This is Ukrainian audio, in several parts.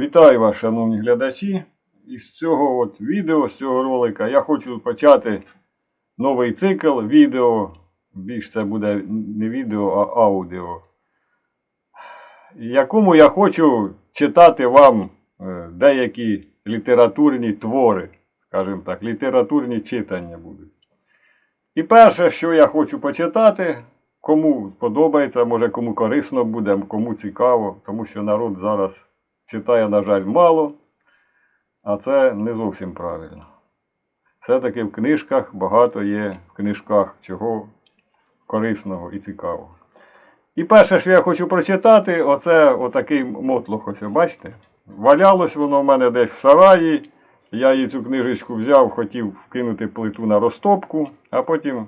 Вітаю вас, шановні глядачі. Із цього от відео, з цього ролика я хочу почати новий цикл відео. Більш це буде не відео, а аудіо. якому я хочу читати вам е, деякі літературні твори, скажімо так, літературні читання будуть. І перше, що я хочу почитати, кому сподобається, може кому корисно буде, кому цікаво, тому що народ зараз читає, на жаль, мало, а це не зовсім правильно. Все-таки в книжках багато є в книжках чого корисного і цікавого. І перше, що я хочу прочитати, оце отакий мотлох, ось, бачите? Валялось воно в мене десь в сараї. Я її цю книжечку взяв, хотів вкинути плиту на розтопку, а потім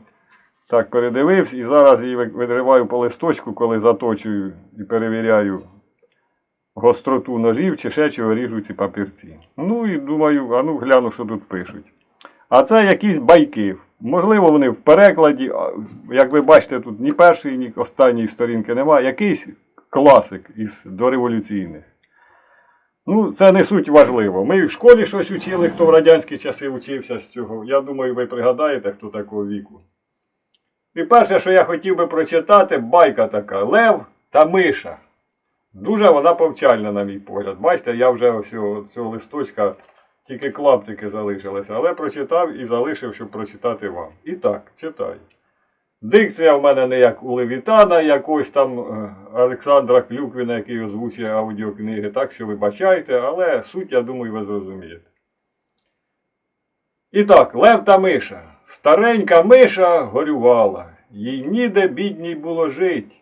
так передивився і зараз її ви- видриваю по листочку, коли заточую і перевіряю гостроту ножів чи ще чого ріжу ці папірці. Ну і думаю, а ну гляну, що тут пишуть. А це якісь байки. Можливо, вони в перекладі, як ви бачите, тут ні першої, ні останньої сторінки немає. Якийсь класик із дореволюційних. Ну, це не суть важливо. Ми в школі щось учили, хто в радянські часи учився з цього. Я думаю, ви пригадаєте, хто такого віку. І перше, що я хотів би прочитати, байка така Лев та Миша. Дуже вона повчальна, на мій погляд. Бачите, я вже ось цього, листочка тільки клаптики залишилися, але прочитав і залишив, щоб прочитати вам. І так, читаю. Дикція в мене не як у Левітана, якось там е, Олександра Клюквіна, який озвучує аудіокниги, так що вибачайте, але суть, я думаю, ви зрозумієте. І так, Лев та Миша. Старенька Миша горювала, їй ніде бідній було жить.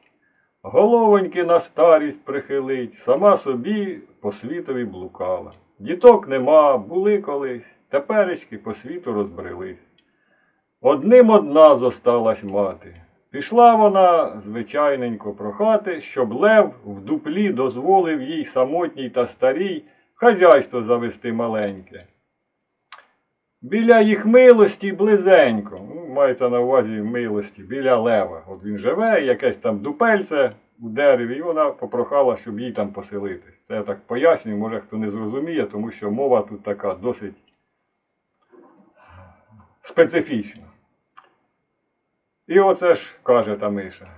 Головоньки на старість прихилить, сама собі по світові блукала. Діток нема, були колись, теперечки по світу розбрелись. Одним одна зосталась мати. Пішла вона звичайненько прохати, щоб лев в дуплі дозволив їй самотній та старій хазяйство завести маленьке. Біля їх милості близенько, ну, мається на увазі милості, біля лева. От він живе, якесь там дупельце у дереві, і вона попрохала, щоб їй там поселитись. Це я так пояснюю, може хто не зрозуміє, тому що мова тут така досить специфічна. І оце ж каже та Миша.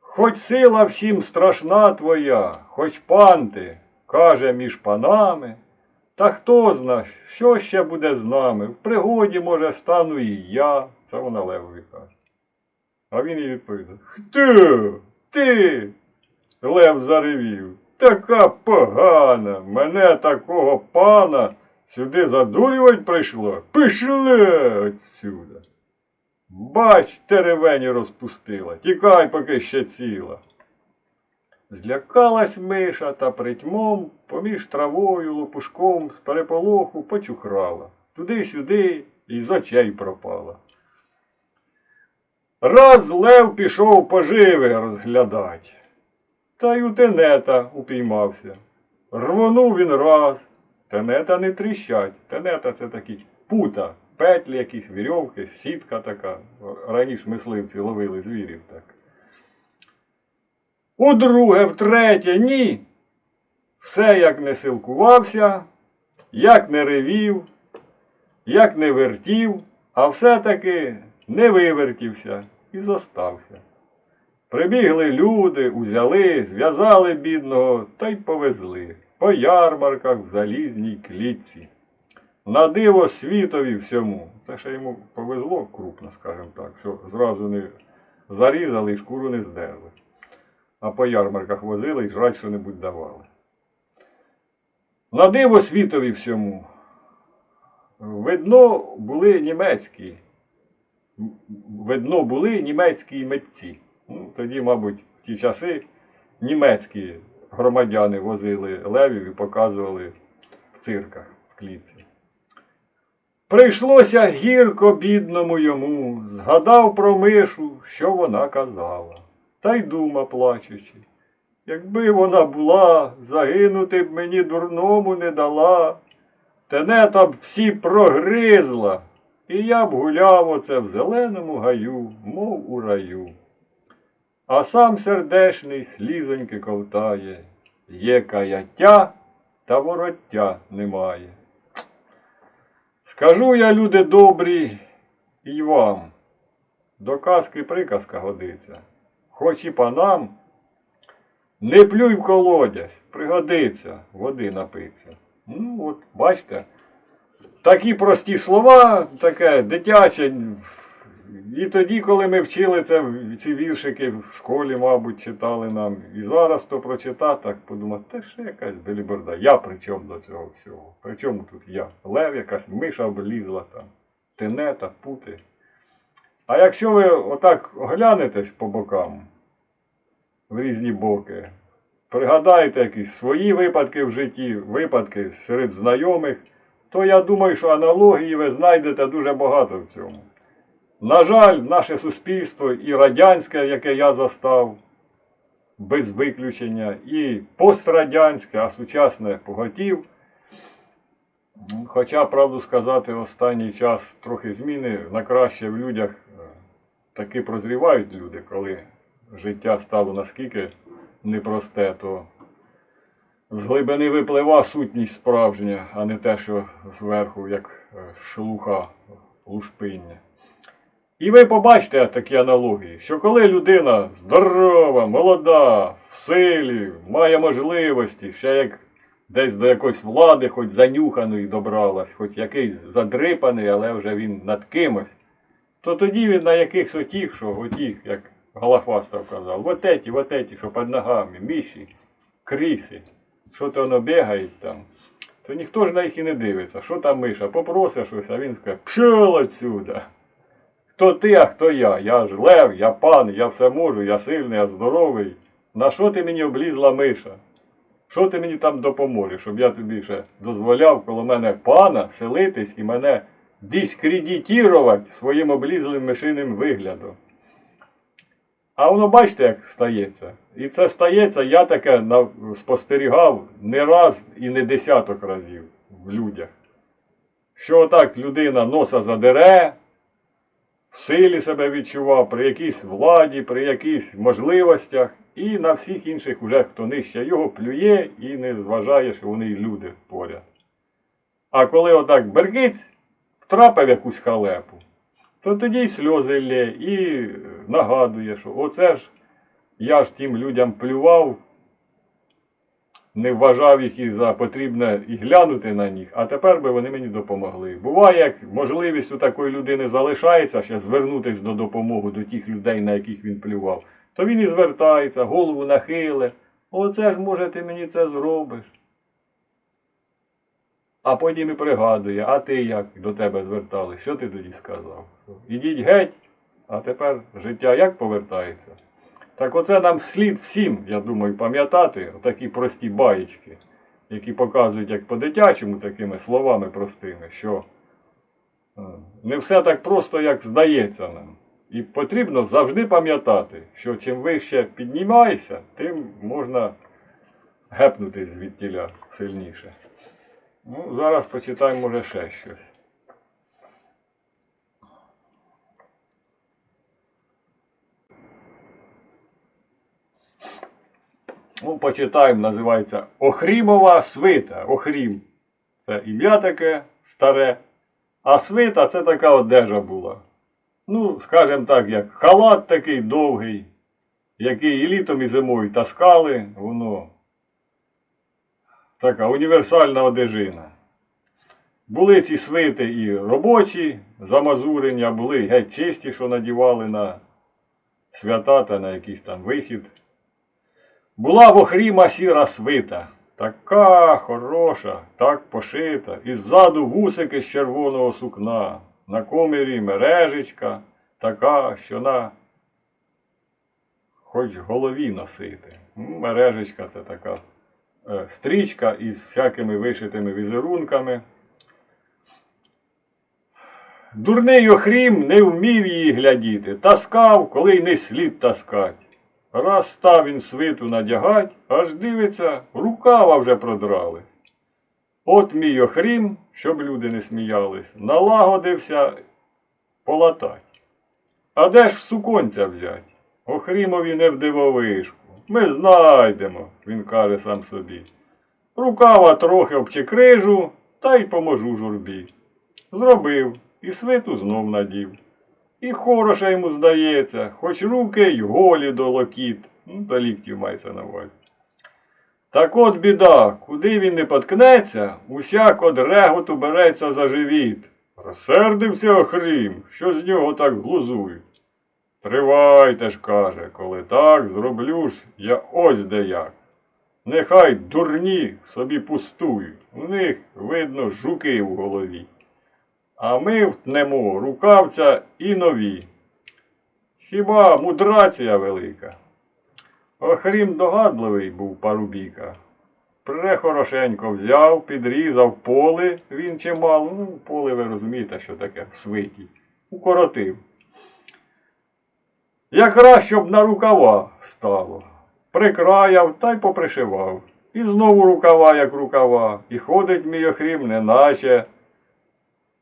Хоч сила всім страшна твоя, хоч пан ти, каже між панами, та хто зна, що ще буде з нами? В пригоді, може, стану і я. Це вона Левові каже. А він їй відповідає. Хто? Ти? Лев заревів. Така погана. Мене такого пана сюди задурювать прийшло. Пішли отсюда. Бач, теревені розпустила. Тікай, поки ще ціла. Злякалась миша та притьмом поміж травою, лопушком з переполоху почухрала. Туди-сюди і з очей пропала. Раз лев пішов поживи розглядать, та й у тенета упіймався. Рвонув він раз, тенета не тріщать. Тенета це такі пута, петлі якісь, вірьовки, сітка така. Раніше мисливці ловили звірів так. Удруге, втретє, ні. Все як не силкувався, як не ревів, як не вертів, а все-таки не вивертівся і зостався. Прибігли люди, узяли, зв'язали бідного та й повезли по ярмарках в залізній клітці. На диво світові всьому. Це ще йому повезло крупно, скажімо так, що зразу не зарізали і шкуру не здерли. А по ярмарках возили і жрать що-небудь давали. На диво світові всьому. Видно були німецькі. Видно були німецькі митці. Ну, тоді, мабуть, в ті часи німецькі громадяни возили левів і показували в цирках в клітці. Прийшлося гірко бідному йому, згадав про мишу, що вона казала, та й дума плачучи. Якби вона була, загинути б мені дурному не дала, тенета б всі прогризла, і я б гуляв оце в зеленому гаю, мов у раю. А сам сердешний слізоньки ковтає, є каяття, та вороття немає. Скажу я, люди добрі, і вам, до казки приказка годиться, хоч і панам, не плюй в колодязь, пригодиться, води напиться. Ну, от, бачите, такі прості слова, таке дитяче. І тоді, коли ми вчили це, ці віршики в школі, мабуть, читали нам. І зараз то прочитати, так подумати, те ще якась беліберда. Я при чому до цього всього? При чому тут я? Лев якась миша облізла там, тенета, пути. А якщо ви отак оглянетесь по бокам, в різні боки, пригадаєте якісь свої випадки в житті, випадки серед знайомих, то я думаю, що аналогії ви знайдете дуже багато в цьому. На жаль, наше суспільство і радянське, яке я застав, без виключення, і пострадянське, а сучасне поготів. Хоча, правду сказати, останній час трохи зміни на краще в людях таки прозрівають люди, коли життя стало наскільки непросте, то з глибини випливає сутність справжня, а не те, що зверху, як е, шелуха лушпиння. І ви побачите такі аналогії, що коли людина здорова, молода, в силі, має можливості, ще як десь до якоїсь влади, хоч занюханої добралась, хоч якийсь задрипаний, але вже він над кимось, то тоді він на якихось отіх, що отіх, як Галафастов казав, вот эти, вот эти, що під ногами, міші, кріси, що то воно бігають там, то ніхто ж на їх і не дивиться. Що там миша, попросить щось, а він скаже, пшел отсюда. Хто ти, а хто я? Я ж лев, я пан, я все можу, я сильний, я здоровий. На що ти мені облізла миша? Що ти мені там допоможеш, щоб я тобі ще дозволяв коло мене пана селитись і мене дискредитувати своїм облізлим мишиним виглядом? А воно бачите, як стається. І це стається, я таке спостерігав не раз і не десяток разів в людях. Що отак людина носа задере, в силі себе відчував, при якійсь владі, при якихось можливостях, і на всіх інших уже хто нижче його плює і не зважає, що вони люди поряд. А коли отак бергиць втрапив в якусь халепу, то тоді й сльози лє, і нагадує, що оце ж я ж тим людям плював, не вважав їх і за потрібне і глянути на них, а тепер би вони мені допомогли. Буває, як можливість у такої людини залишається ще звернутися до допомоги до тих людей, на яких він плював, то він і звертається, голову нахиле. Оце ж, може, ти мені це зробиш. А потім і пригадує, а ти як до тебе звертали? Що ти тоді сказав? Ідіть геть, а тепер життя як повертається? Так оце нам слід всім, я думаю, пам'ятати такі прості баєчки, які показують як по-дитячому такими словами простими, що е, не все так просто, як здається нам. І потрібно завжди пам'ятати, що чим вище піднімаєшся, тим можна гепнути звідтіля сильніше. Ну, зараз почитаємо, може, ще щось. Ну, почитаємо, називається Охрімова свита. Охрім. Це ім'я таке старе. А свита це така одежа була. Ну, скажімо так, як халат такий довгий, який і літом, і зимою таскали, воно така універсальна одежина. Були ці свити і робочі замазурення, були геть чисті, що надівали на свята та на якийсь там вихід. Була в охріма сіра свита, така хороша, так пошита, і ззаду вусики з червоного сукна, на комірі мережечка, така, що на хоч голові носити. Мережечка це така стрічка із всякими вишитими візерунками. Дурний охрім не вмів її глядіти, таскав, коли й не слід таскать. Раз став він свиту надягать, аж дивиться, рукава вже продрали. От мій охрім, щоб люди не сміялись, налагодився полатать. А де ж суконця взять? Охрімові не в дивовишку. Ми знайдемо, він каже сам собі. Рукава трохи обчекрижу, та й поможу журбі. Зробив, і свиту знов надів. І хороше йому здається, хоч руки й голі до локіт, ну, до ліктів мається на увазі. Так от біда, куди він не поткнеться, усяк од реготу береться за живіт. Розсердився Охрім, що з нього так глузують. Тривайте ж, каже, коли так, зроблю ж я ось де як. Нехай дурні собі пустують, у них, видно, жуки в голові. А ми втнемо рукавця і нові. Хіба мудрація велика? Охрім догадливий був парубіка. Прехорошенько взяв, підрізав поле, він чимало, ну, поле ви розумієте, що таке в свиті, укоротив. Якраз щоб на рукава стало. Прикраяв та й попришивав. І знову рукава, як рукава, і ходить мій охрім, неначе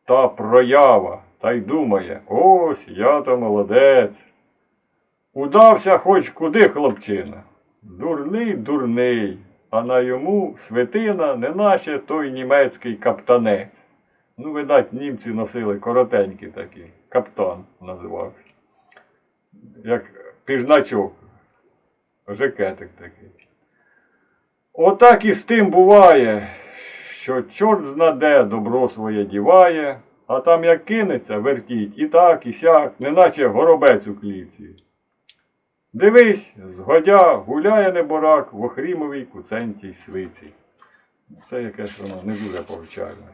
та проява, та й думає, ось я то молодець. Удався хоч куди хлопчина. Дурний, дурний, а на йому свитина, неначе той німецький каптанець. Ну, видать, німці носили коротенькі такі, каптан називався. Як піжначок, жакетик такий. Отак і з тим буває, що чорт знаде добро своє діває, а там як кинеться, вертіть і так, і сяк, неначе горобець у клітці. Дивись, згодя гуляє неборак в охрімовій куценькій свиці. Це якесь воно не дуже повчальне.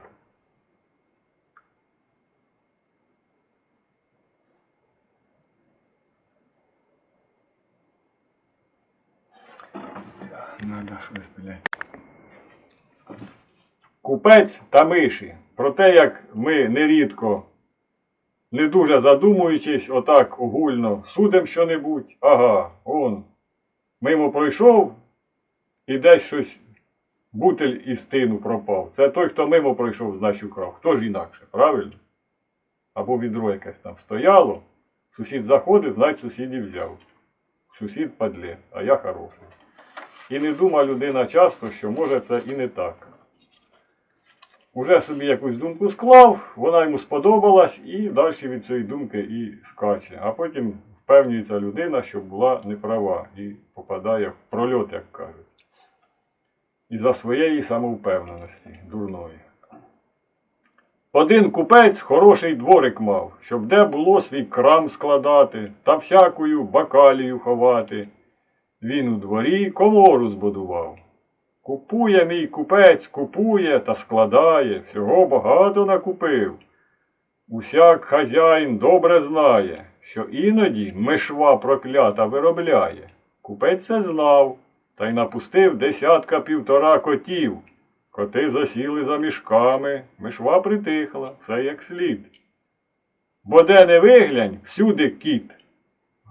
Надо щось, блядь. Купець та миші. Про те, як ми нерідко, не дуже задумуючись, отак огульно судим що-небудь. Ага, он. Мимо пройшов і десь щось бутель із тину пропав. Це той, хто мимо пройшов, значить украв. Хто ж інакше, правильно? Або відро якесь там стояло. Сусід заходить, значить сусід і взяв. Сусід падле, а я хороший. І не дума людина часто, що може це і не так. Уже собі якусь думку склав, вона йому сподобалась і далі від цієї думки і скаче. А потім впевнюється людина, що була неправа і попадає в прольот, як кажуть. Із-за своєї самовпевненості дурної. Один купець хороший дворик мав, щоб де було свій крам складати та всякою бакалію ховати. Він у дворі комору збудував. Купує мій купець, купує та складає, всього багато накупив. Усяк хазяїн добре знає, що іноді мишва проклята виробляє. Купець це знав, та й напустив десятка півтора котів. Коти засіли за мішками, мишва притихла, все як слід. Бо де не виглянь, всюди кіт.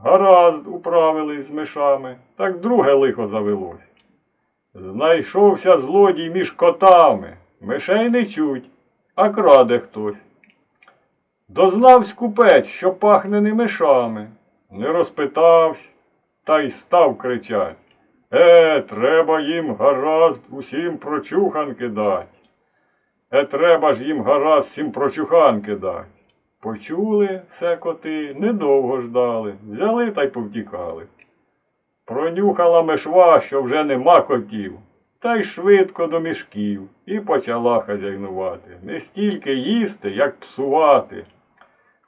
Гаразд управились з мишами, так друге лихо завелось. Знайшовся злодій між котами, мишей не чуть, а краде хтось. Дознавсь купець, що пахне не мишами, не розпитавсь, та й став кричать. Е, треба їм гаразд усім прочуханки дать. Е, треба ж їм гаразд всім прочуханки дать. Почули все коти, недовго ждали, взяли та й повтікали. Пронюхала мишва, що вже нема котів, та й швидко до мішків і почала хазяйнувати. Не стільки їсти, як псувати.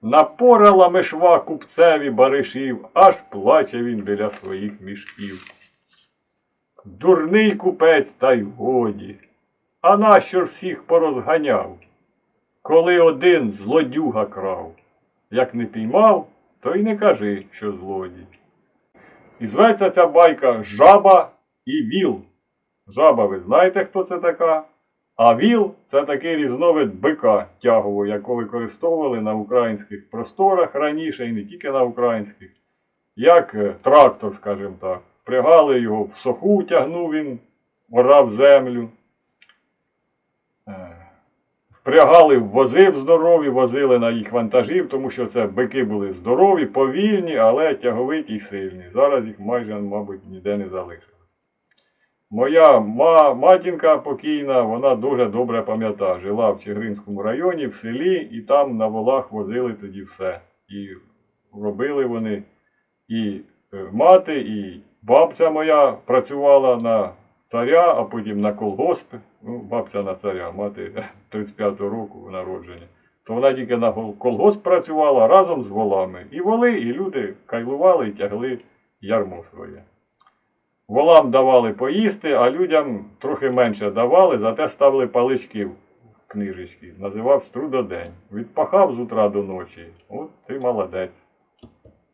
Напорала мишва купцеві баришів, аж плаче він біля своїх мішків. Дурний купець та й годі. А нащо ж всіх порозганяв? Коли один злодюга крав, як не піймав, то й не кажи, що злодій. І зветься ця байка жаба і віл. Жаба, ви знаєте, хто це така? А віл це такий різновид бика тягового, якого використовували на українських просторах раніше і не тільки на українських, як е, трактор, скажімо так. Пригали його в соху, тягнув він, орав землю. Впрягали в вози здорові, возили на їх вантажів, тому що це бики були здорові, повільні, але тяговиті й сильні. Зараз їх майже, мабуть, ніде не залишили. Моя ма, матінка покійна, вона дуже добре пам'ятає. Жила в Чигиринському районі, в селі, і там на волах возили тоді все. І робили вони і е, мати, і бабця моя працювала на царя, а потім на колгосп. Ну, бабця на царя, мати 35-го року народження. То вона тільки на колгосп працювала разом з волами. І воли, і люди кайлували і тягли ярмо своє. Волам давали поїсти, а людям трохи менше давали, зате ставили палички в книжечки. Називав Трудодень. Відпахав з утра до ночі. От ти молодець.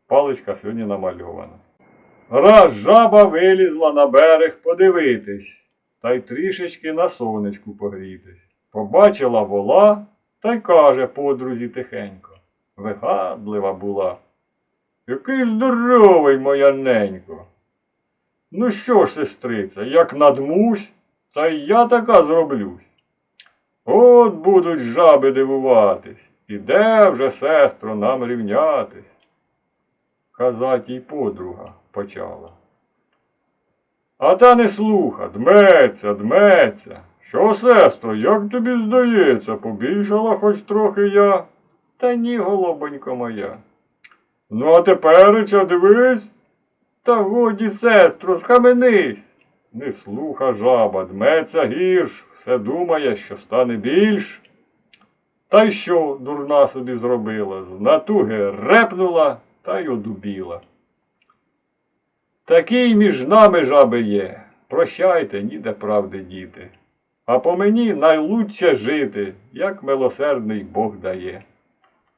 Паличка сьогодні намальована. Раз жаба вилізла на берег подивитись, та й трішечки на сонечку погрітись. Побачила вола та й каже подрузі тихенько. Вигадлива була. Який здоровий, моя ненько. Ну що ж, сестриця, як надмусь, та й я така зроблюсь. От будуть жаби дивуватись, і де вже, сестро, нам рівнятись? Казать їй подруга почала. А та не слуха, дметься, дметься. Що, сестро, як тобі здається, побільшала хоч трохи я? Та ні, голубонько моя. Ну, а тепереча дивись. Та годі, сестро, схаменись. Не слуха жаба, дметься гірш, все думає, що стане більш. Та й що дурна собі зробила? З натуги репнула та й одубіла. Такий між нами жаби є. Прощайте, ніде правди діти. А по мені найлучше жити, як милосердний Бог дає.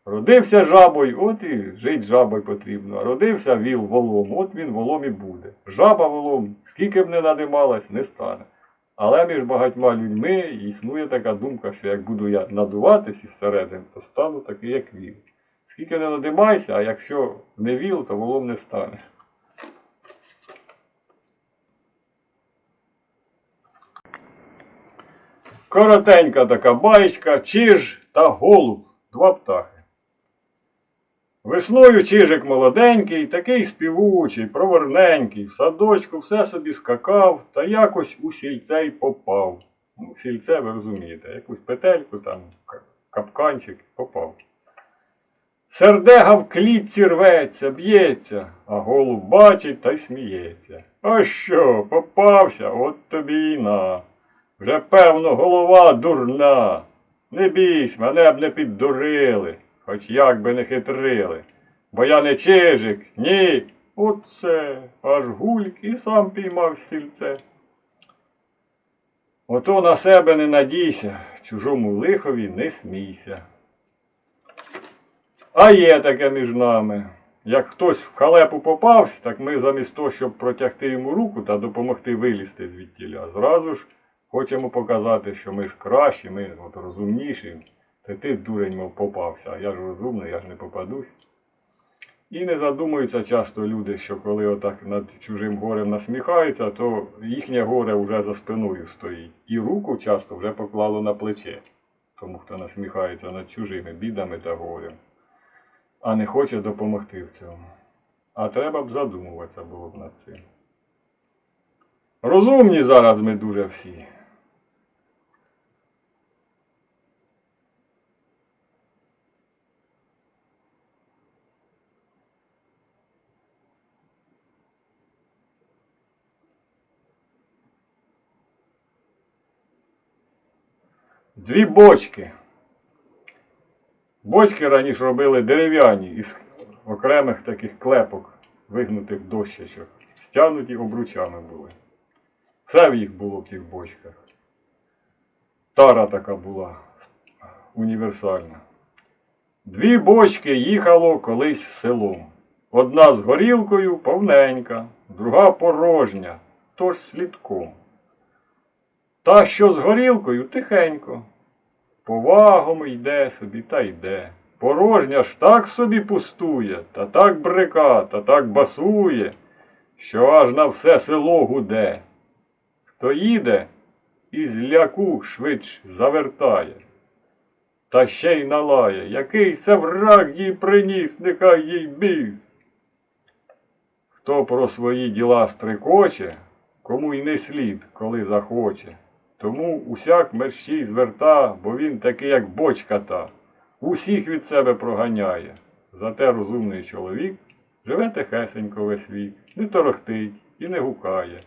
Родився жабою, от і жить жабою потрібно. Родився віл волом, от він волом і буде. Жаба волом, скільки б не надималась, не стане. Але між багатьма людьми існує така думка, що як буду я надуватись із середин, то стану такий, як віл. Скільки не надимайся, а якщо не віл, то волом не стане. Коротенька така баєчка, чиж та голуб, два птахи. Весною чижик молоденький, такий співучий, проворненький, в садочку все собі скакав та якось у сільце й попав. Ну, сільце ви розумієте, якусь петельку там, капканчик попав. Сердега в клітці рветься, б'ється, а голуб бачить та й сміється. А що, попався, от тобі і на. Вже певно голова дурна. Не бійсь, мене б не піддурили, хоч як би не хитрили. Бо я не чижик, ні. Оце, аж гульк і сам піймав сільце. Ото на себе не надійся, чужому лихові не смійся. А є таке між нами. Як хтось в халепу попався, так ми замість того, щоб протягти йому руку та допомогти вилізти звідтіля, зразу ж хочемо показати, що ми ж кращі, ми от розумніші. Та ти, дурень, мов попався, а я ж розумний, я ж не попадусь. І не задумуються часто люди, що коли отак над чужим горем насміхаються, то їхнє горе вже за спиною стоїть. І руку часто вже поклало на плече, тому хто насміхається над чужими бідами та горем, а не хоче допомогти в цьому. А треба б задумуватися було б над цим. Розумні зараз ми дуже всі. Дві бочки. Бочки раніше робили дерев'яні із окремих таких клепок, вигнутих дощечок. Стягнуті обручами були. Все в їх було в тих бочках. Тара така була універсальна. Дві бочки їхало колись селом. Одна з горілкою повненька, друга порожня, тож слідком. Та, що з горілкою, тихенько. Повагом йде собі та йде. Порожня ж так собі пустує, та так брика, та так басує, що аж на все село гуде. Хто їде, із ляку швидш завертає. та ще й налає. Який це враг їй приніс, нехай їй біг. Хто про свої діла стрикоче, кому й не слід, коли захоче. Тому усяк мерщій зверта, бо він такий, як бочка та, усіх від себе проганяє. Зате розумний чоловік живе тихесенько весь вік, не торохтить і не гукає,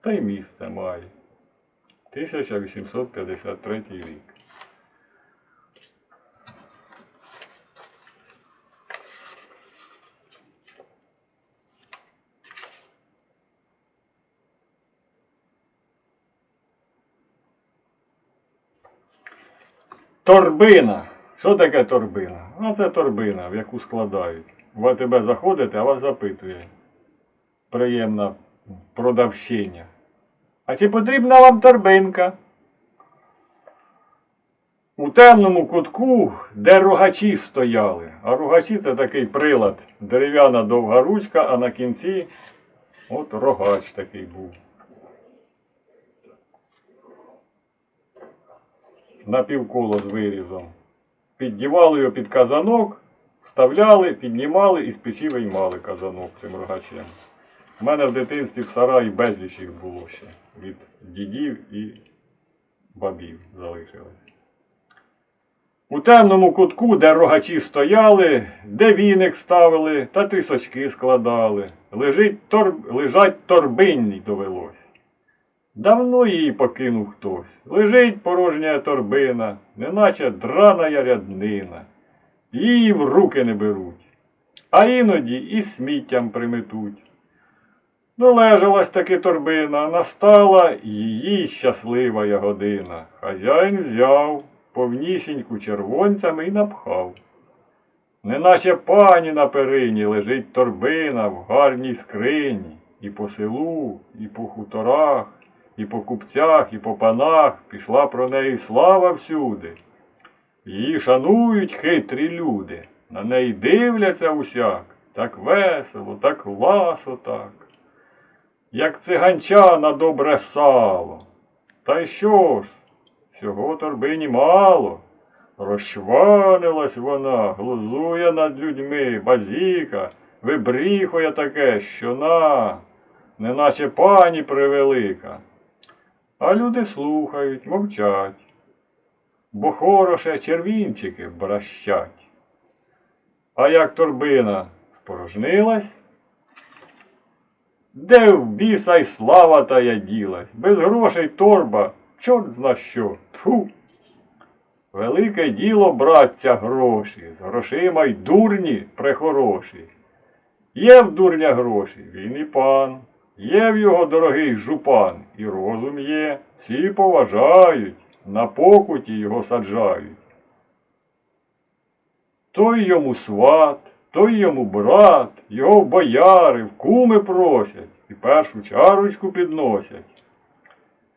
та й місце має. 1853 рік. Торбина. Що таке торбина? Ну, це торбина, в яку складають. В АТБ заходите, а вас запитує. Приємна продавщиня. А чи потрібна вам торбинка? У темному кутку, де рогачі стояли. А рогачі це такий прилад. Дерев'яна довга ручка, а на кінці от рогач такий був. На півколо з вирізом. Піддівали його під казанок, вставляли, піднімали і з печі виймали казанок цим рогачем. У мене в дитинстві в сараї безліч їх було ще. Від дідів і бабів залишилось. У темному кутку, де рогачі стояли, де віник ставили та тисочки складали, лежить тор... лежать торбинні довелось. Давно її покинув хтось. Лежить порожня торбина, неначе драна ряднина. Її в руки не беруть, а іноді і сміттям приметуть. Долежалась таки торбина, настала її щаслива година. Хазяїн взяв повнісіньку червонцями і напхав. Неначе пані на перині лежить торбина в гарній скрині, і по селу, і по хуторах, і по купцях, і по панах пішла про неї слава всюди. Її шанують хитрі люди, на неї дивляться усяк, так весело, так ласо так, як циганча на добре сало. Та й що ж, всього торбині мало. Розчванилась вона, глузує над людьми, базіка, вибріхує таке, що на, неначе пані превелика. А люди слухають, мовчать, бо хороше червінчики бращать. А як торбина спорожнилась, де в біса й слава тая ділась, без грошей торба, чорт зна що, тфу. Велике діло, браття, гроші, з грошима й дурні прехороші. Є в дурня гроші, він і пан, є в його дорогий жупан, і розум є, всі поважають, на покуті його саджають. Той йому сват, той йому брат, його в бояри, в куми просять і першу чарочку підносять.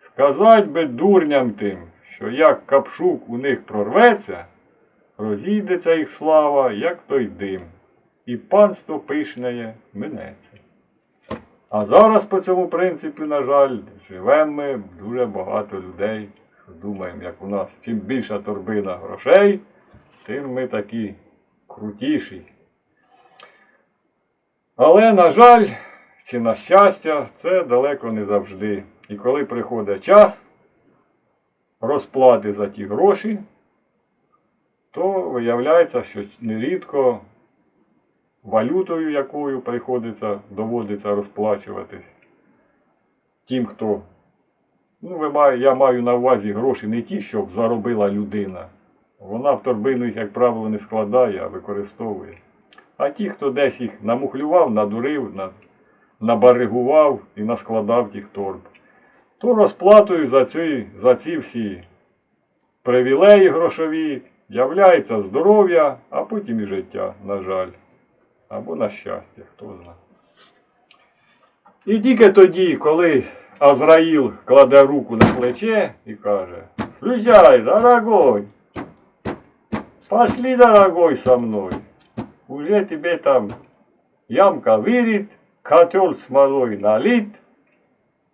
Сказать би дурням тим, що як капшук у них прорветься, розійдеться їх слава, як той дим, і панство пишнеє минеться. А зараз по цьому принципі, на жаль, живемо ми дуже багато людей, думаємо, як у нас чим більша торбина грошей, тим ми такі крутіші. Але, на жаль, чи на щастя, це далеко не завжди. І коли приходить час розплати за ті гроші, то виявляється, що нерідко валютою, якою приходиться, доводиться розплачуватись тим, хто. Ну, ви я маю на увазі гроші не ті, щоб заробила людина. Вона в торбину їх, як правило, не складає, а використовує. А ті, хто десь їх намухлював, надурив, набаригував і наскладав тих торб, то розплатою за ці, за ці всі привілеї грошові являється здоров'я, а потім і життя, на жаль. Або на щастя, хто знає. І тільки тоді, коли Азраїл кладе руку на плече і каже, Слухай, дорогой, пошли, дорогой, со мной. Уже тебе там ямка вирит, котел смолой налит.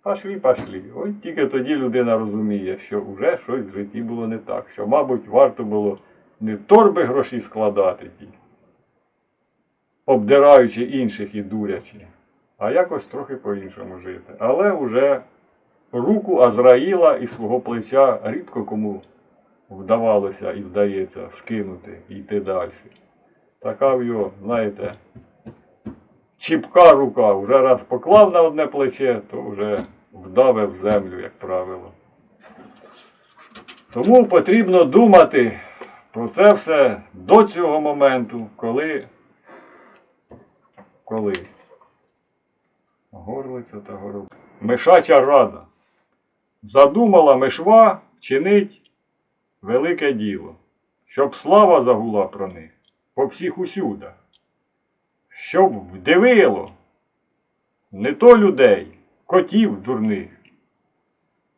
Пошли, пошли. Ось тільки тоді людина розуміє, що вже щось в житті було не так, що, мабуть, варто було не торби гроші складати ті, обдираючи інших і дурячи, а якось трохи по-іншому жити. Але вже руку Азраїла і свого плеча рідко кому вдавалося і вдається скинути і йти далі. Така в його, знаєте, чіпка рука, вже раз поклав на одне плече, то вже вдавив землю, як правило. Тому потрібно думати про це все до цього моменту, коли. Коли. Горлиця та горлиця. Мишача рада. Задумала мишва вчинить велике діло, щоб слава загула про них по всіх усюдах, щоб вдивило не то людей, котів дурних.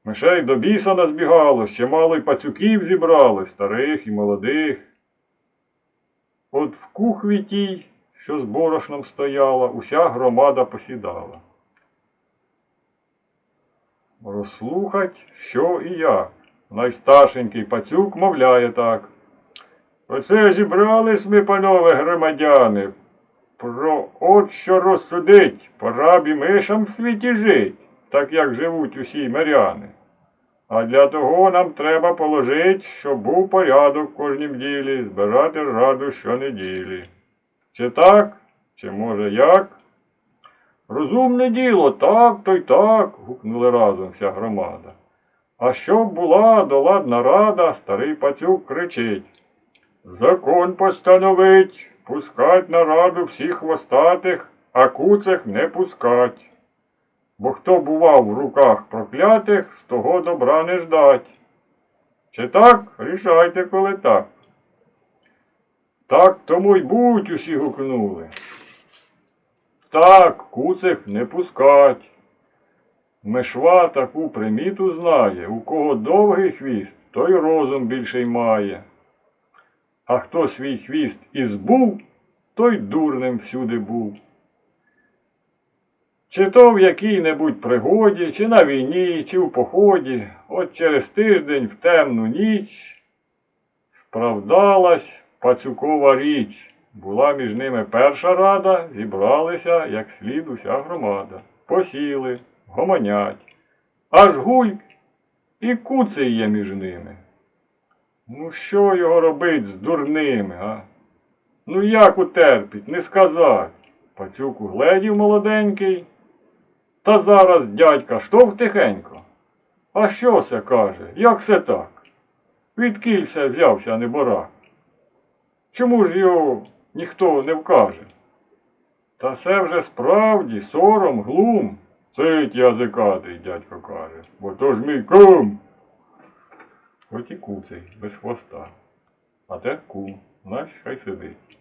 Мишей до біса назбігало, ще мало й пацюків зібрали, старих і молодих. От в кухві тій, що з борошном стояла, уся громада посідала. Розслухать, що і як. Найстаршенький пацюк мовляє так. Оце зібрались ми, панове громадяни, про от що розсудить, пора б і мишам в світі жить, так як живуть усі миряни. А для того нам треба положить, щоб був порядок в кожнім ділі, збирати раду щонеділі. Чи так, чи може як? Розумне діло, так то й так, гукнули разом вся громада. А щоб була доладна рада, старий пацюк кричить. Закон постановить, пускать на раду всіх хвостатих, а куцих не пускать. Бо хто бував в руках проклятих, з того добра не ждать. Чи так, рішайте, коли так. Так тому й будь усі гукнули. Так, куцих не пускать. Мишва таку приміту знає, у кого довгий хвіст, той розум більший має. А хто свій хвіст і збув, той дурним всюди був. Чи то в якій-небудь пригоді, чи на війні, чи в поході, от через тиждень в темну ніч справдалась пацюкова річ. Була між ними перша рада, зібралися, як слід уся громада. Посіли, гомонять. Аж гульк і куций є між ними. Ну, що його робить з дурними, а? Ну як утерпіть, не сказать. Пацюк угледів молоденький. Та зараз дядька штовх тихенько. А що це каже? Як це так? Відкілься взявся неборак? Чому ж його ніхто не вкаже? Та це вже справді сором, глум. Цить язикатий, дядько каже, бо то ж мій кум. От і куций, без хвоста. А те кум, знаєш, хай сидить.